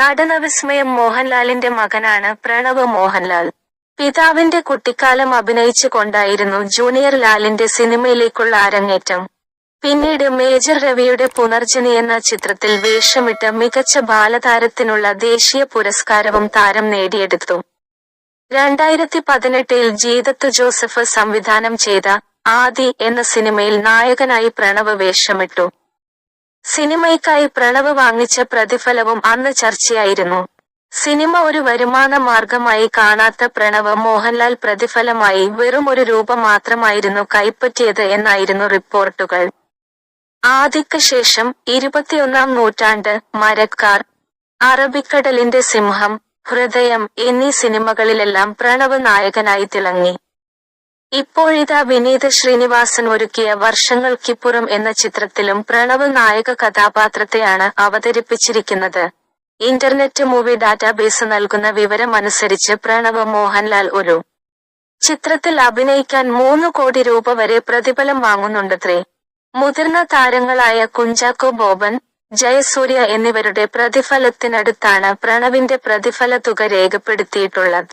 നടനവിസ്മയം മോഹൻലാലിന്റെ മകനാണ് പ്രണവ് മോഹൻലാൽ. പിതാവിന്റെ കുട്ടിക്കാലം അഭിനയിച്ചു കൊണ്ടായിരുന്നു ജൂനിയർ ലാലിന്റെ സിനിമയിലേക്കുള്ള അരങ്ങേറ്റം. പിന്നീട് മേജർ രവിയുടെ പുനർജനി എന്ന ചിത്രത്തിൽ വേഷമിട്ട് മികച്ച ബാലതാരത്തിനുള്ള ദേശീയ പുരസ്കാരവും താരം നേടിയെടുത്തു. രണ്ടായിരത്തി പതിനെട്ടിൽ ജീതത്ത് ജോസഫ് സംവിധാനം ചെയ്ത ആദി എന്ന സിനിമയിൽ നായകനായി പ്രണവ് വേഷമിട്ടു. സിനിമയ്ക്കായി പ്രണവ് വാങ്ങിച്ച പ്രതിഫലവും അന്ന് ചർച്ചയായിരുന്നു. സിനിമ ഒരു വരുമാന മാർഗമായി കാണാത്ത പ്രണവ് മോഹൻലാൽ പ്രതിഫലമായി വെറും ഒരു രൂപ മാത്രമായിരുന്നു കൈപ്പറ്റിയത് എന്നായിരുന്നു റിപ്പോർട്ടുകൾ. ആദിക്ക് ശേഷം ഇരുപത്തിയൊന്നാം നൂറ്റാണ്ട് മരക്കാർ അറബിക്കടലിന്റെ സിംഹം ഹൃദയം എന്നീ സിനിമകളിലെല്ലാം പ്രണവ് നായകനായി തിളങ്ങി. ഇപ്പോഴിതാ വിനീത് ശ്രീനിവാസൻ ഒരുക്കിയ വർഷങ്ങൾക്കിപ്പുറം എന്ന ചിത്രത്തിലും പ്രണവ് നായക കഥാപാത്രത്തെയാണ് അവതരിപ്പിച്ചിരിക്കുന്നത്. ഇന്റർനെറ്റ് മൂവി ഡാറ്റാബേസ് നൽകുന്ന വിവരം അനുസരിച്ച് പ്രണവ് മോഹൻലാൽ ഒരു ചിത്രത്തിൽ അഭിനയിക്കാൻ മൂന്ന് കോടി രൂപ വരെ പ്രതിഫലം വാങ്ങുന്നുണ്ടത്രേ. മുതിർന്ന താരങ്ങളായ കുഞ്ചാക്കോ ബോബൻ ജയസൂര്യ എന്നിവരുടെ പ്രതിഫലത്തിനടുത്താണ് പ്രണവിന്റെ പ്രതിഫല തുക രേഖപ്പെടുത്തിയിട്ടുള്ളത്.